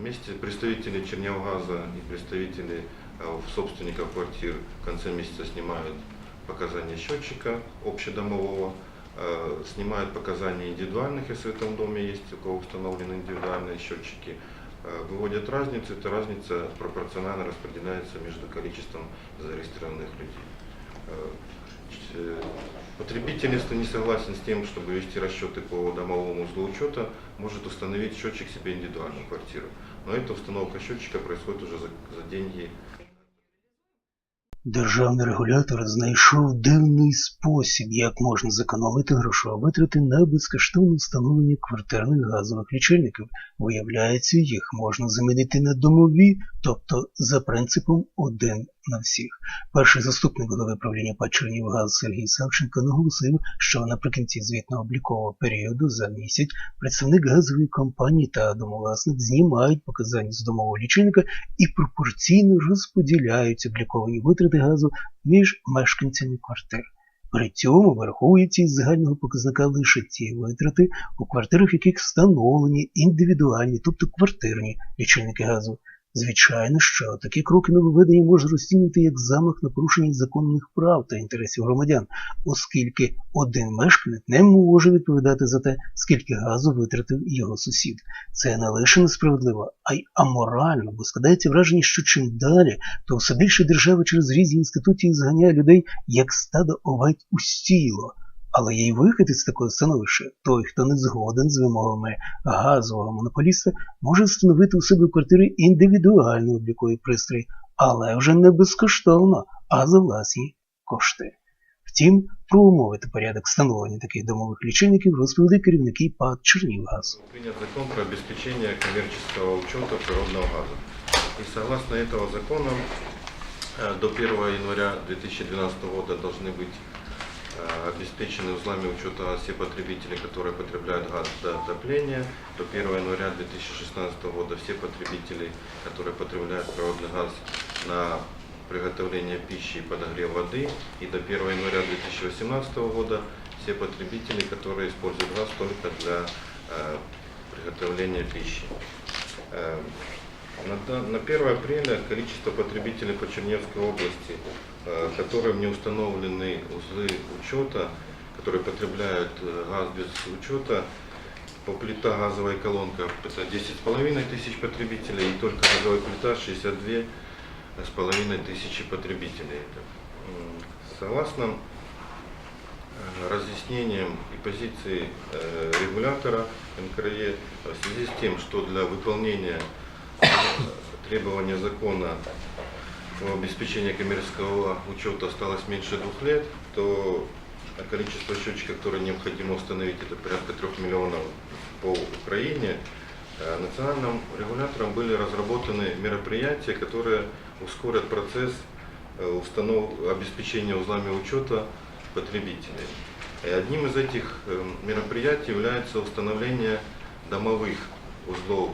Вместе представители Чернявгаза и представители э, собственников квартир в конце месяца снимают показания счетчика общедомового, снимают показания индивидуальных, если в этом доме есть, у кого установлены индивидуальные счетчики, э, выводят разницу, эта разница пропорционально распределяется между количеством зарегистрированных людей. Э, э, Потребитель, если не согласен с тем, чтобы вести расчеты по домовому узлу учета, может установить счетчик себе индивидуальную квартиру. Но эта установка счетчика происходит уже за, за деньги Державний регулятор знайшов дивний спосіб, як можна зекономити грошові витрати на безкоштовне встановлення квартирних газових лічильників. Виявляється, їх можна замінити на домові, тобто за принципом один на всіх. Перший заступник голови правління ПАД «Чернівгаз» Сергій Савченко наголосив, що наприкінці звітно-облікового періоду за місяць представник газової компанії та домовласник знімають показання з домового лічильника і пропорційно розподіляють обліковані витрати газу між мешканцями квартир. При цьому враховуються із загального показника лише ті витрати, у квартирах яких встановлені індивідуальні, тобто квартирні лічильники газу. Звичайно, що такі кроки нововведення можна розцінювати як замах на порушення законних прав та інтересів громадян, оскільки один мешканець не може відповідати за те, скільки газу витратив його сусід. Це не лише несправедливо, а й аморально, бо складається враження, що чим далі, то все більше держава через різні інституції зганяє людей як стадо овець у стіло. Але є й вихід із такого становища. Той, хто не згоден з вимогами газового монополіста, може встановити у себе в квартирі індивідуальний обліковий пристрій, але вже не безкоштовно, а за власні кошти. Втім, про умови та порядок встановлення таких домових лічильників розповіли керівники ПАД «Чернівгаз». принят закон про обеспечение коммерческого учета природного газа. И согласно этого закона э, до 1 января 2012 года должны быть э, обеспечены узлами учета все потребители, которые потребляют газ для отопления. До 1 января 2016 года все потребители, которые потребляют природный газ на приготовление пищи и подогрев воды. И до 1 января 2018 года все потребители, которые используют газ только для э, приготовления пищи. На, да- на 1 апреля количество потребителей по Черневской области, э, которым не установлены узлы учета, которые потребляют э, газ без учета, по плита газовая колонка это 10,5 тысяч потребителей и только газовая плита 62 с половиной тысячи потребителей. Согласно э, разъяснениям и позиции регулятора НКРЕ в связи с тем, что для выполнения требования закона о обеспечении коммерческого учета осталось меньше двух лет, то количество счетчиков, которые необходимо установить, это порядка трех миллионов по Украине. Э, Национальным регулятором были разработаны мероприятия, которые ускорят процесс э, установ... обеспечения узлами учета потребителей. И одним из этих э, мероприятий является установление домовых узлов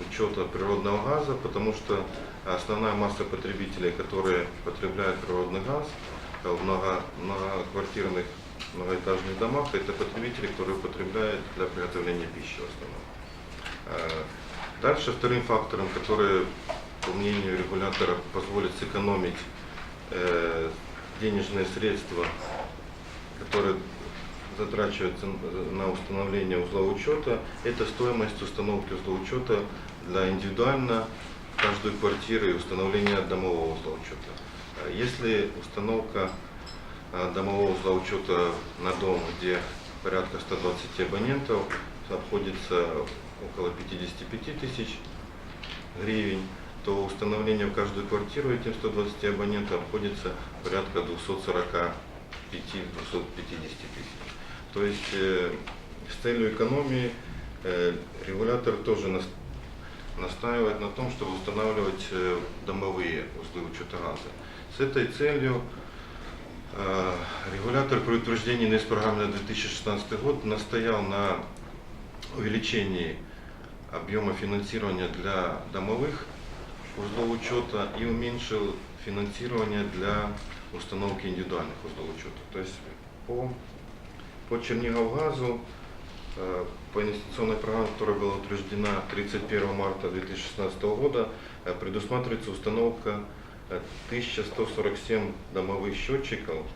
учета природного газа, потому что основная масса потребителей, которые потребляют природный газ э, в много, многоквартирных многоэтажных домах, это потребители, которые потребляют для приготовления пищи в основном. Э, Дальше вторым фактором, который, по мнению регулятора, позволит сэкономить э, денежные средства, которые затрачиваются на установление узла учета, это стоимость установки узла учета для индивидуально каждой квартиры и установления домового узла учета. Если установка э, домового узла учета на дом, где порядка 120 абонентов, обходится около 55 тысяч гривен, то установление в каждую квартиру этим 120 абонентов обходится порядка 245-250 тысяч. То есть э, с целью экономии э, регулятор тоже нас- настаивает на том, чтобы устанавливать э, домовые узлы учета газа. С этой целью Э, Регулятор при утверждении НС программы на 2016 год настоял на увеличении объема финансирования для домовых узлов учета и уменьшил финансирование для установки индивидуальных узлов учета. То есть по, по Черниговгазу, э, по инвестиционной программе, которая была утверждена 31 марта 2016 года, э, предусматривается установка э, 1147 домовых счетчиков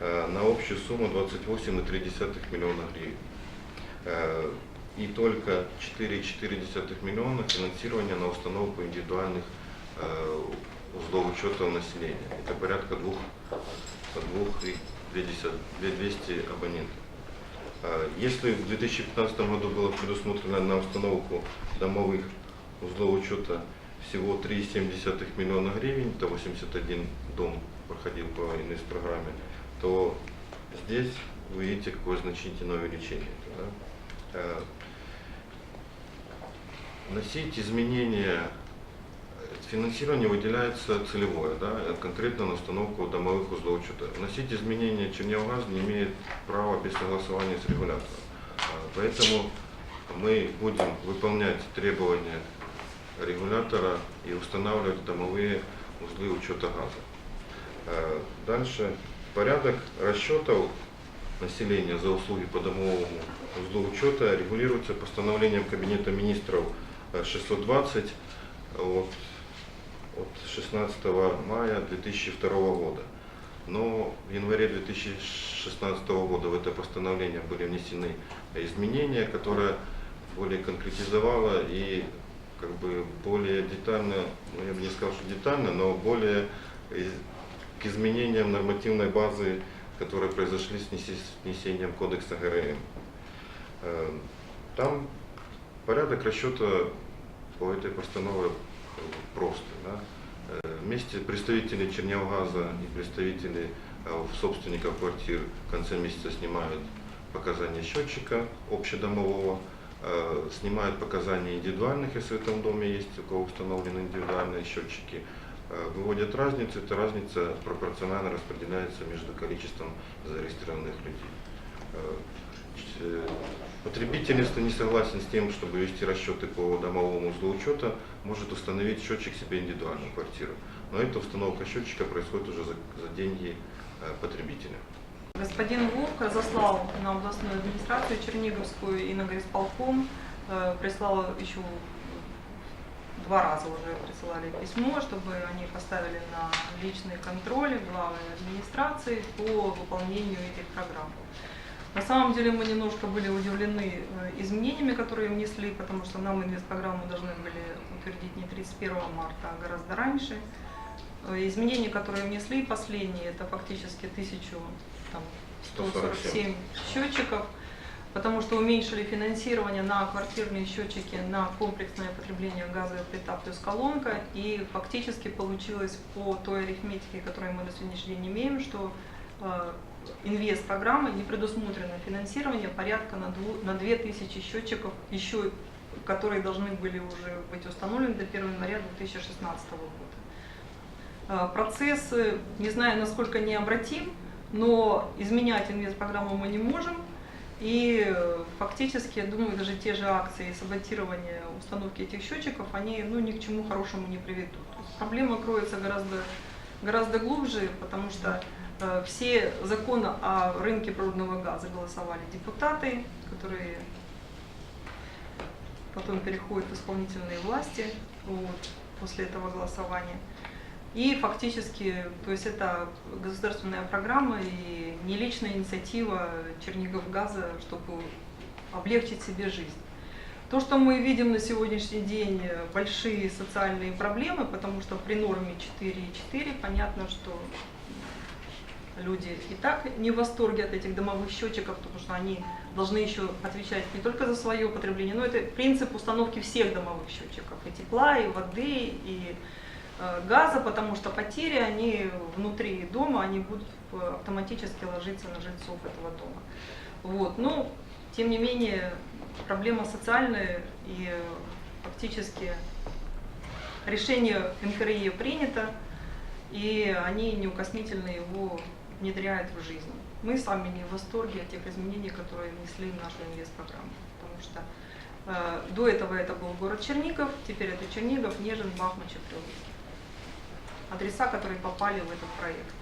э, на общую сумму 28,3 миллиона гривен. Э, И только 4,4 миллиона финансирования на установку индивидуальных э, узлов учета населения. Это порядка двух, двух и две десят- две 200 абонентов. Э, Если в 2015 году было предусмотрено на установку домовых узлов учета всего 3,7 миллиона гривен, это 81 дом проходил по инвест-программе, то здесь вы видите, какое значительное увеличение. да. Э, Вносить изменения Финансирование выделяется целевое, да, конкретно на установку домовых узлов учета. Вносить изменения Чернявгаз не имеет права без согласования с регулятором. А, Поэтому мы будем выполнять требования регулятора и устанавливать домовые узлы учета газа. Э, Дальше порядок расчетов населения за услуги по домовому узлу учета регулируется постановлением Кабинета министров э, 620 от, от 16 мая 2002 года. Но в январе 2016 года в это постановление были внесены изменения, которые более конкретизовало и как бы более детально, ну я бы не сказал, что детально, но более к изменениям нормативной базы, которые произошли с внесением кодекса ГРМ. Э, Там порядок расчета по этой постанове простый. Да? Э, Вместе представители Чернявгаза и представители э, собственников квартир в конце месяца снимают показания счетчика общедомового, э, снимают показания индивидуальных, если в этом доме есть, у кого установлены индивидуальные счетчики, выводят разницу, эта разница пропорционально распределяется между количеством зарегистрированных людей. Э, Потребитель, если не согласен с тем, чтобы вести расчеты по домовому узлу учета, может установить счетчик себе индивидуальную квартиру. Но эта установка счетчика происходит уже за, за деньги э, потребителя. Господин Вовк разослал на областную администрацию Черниговскую и на горисполком, э, прислал еще два раза уже присылали письмо, чтобы они поставили на личный контроль главной администрации по выполнению этих программ. На самом деле мы немножко были удивлены э, изменениями, которые внесли, потому что нам инвест-программу должны были утвердить не 31 марта, а гораздо раньше. Э, Изменения, которые внесли последние, это фактически 1147 счетчиков, потому что уменьшили финансирование на квартирные счетчики на комплексное потребление газа и плита плюс колонка, и фактически получилось по той арифметике, которую мы на сегодняшний день имеем, что э, инвест программы не предусмотрено финансирование порядка на, дву- на 2000 счетчиков, еще которые должны были уже быть установлены до 1 января 2016 года. Э, Процесс, э, не знаю, насколько необратим, но изменять инвест-программу мы не можем. И э, фактически, я думаю, даже те же акции саботирования установки этих счетчиков, они ну, ни к чему хорошему не приведут. Проблема кроется гораздо, гораздо глубже, потому что все законы о рынке природного газа голосовали депутаты, которые потом переходят в исполнительные власти вот, после этого голосования. И фактически, то есть это государственная программа и не личная инициатива Черниговгаза, чтобы облегчить себе жизнь. То, что мы видим на сегодняшний день, э, большие социальные проблемы, потому что при норме 4,4 понятно, что люди и так не в восторге от этих домовых счетчиков, потому что они должны еще отвечать не только за свое потребление, но это принцип установки всех домовых счетчиков, и тепла, и воды, и э, газа, потому что потери, они внутри дома, они будут автоматически ложиться на жильцов этого дома. Вот. Но, тем не менее, проблема социальная, и фактически решение НКРИ принято, и они неукоснительно его внедряет в жизнь. Мы сами не в восторге от тех изменений, которые внесли в нашу инвест-программу, потому что э, до этого это был город Чернигов, теперь это Чернигов, Нежин, Бахмач и Прилуки. Адреса, которые попали в этот проект.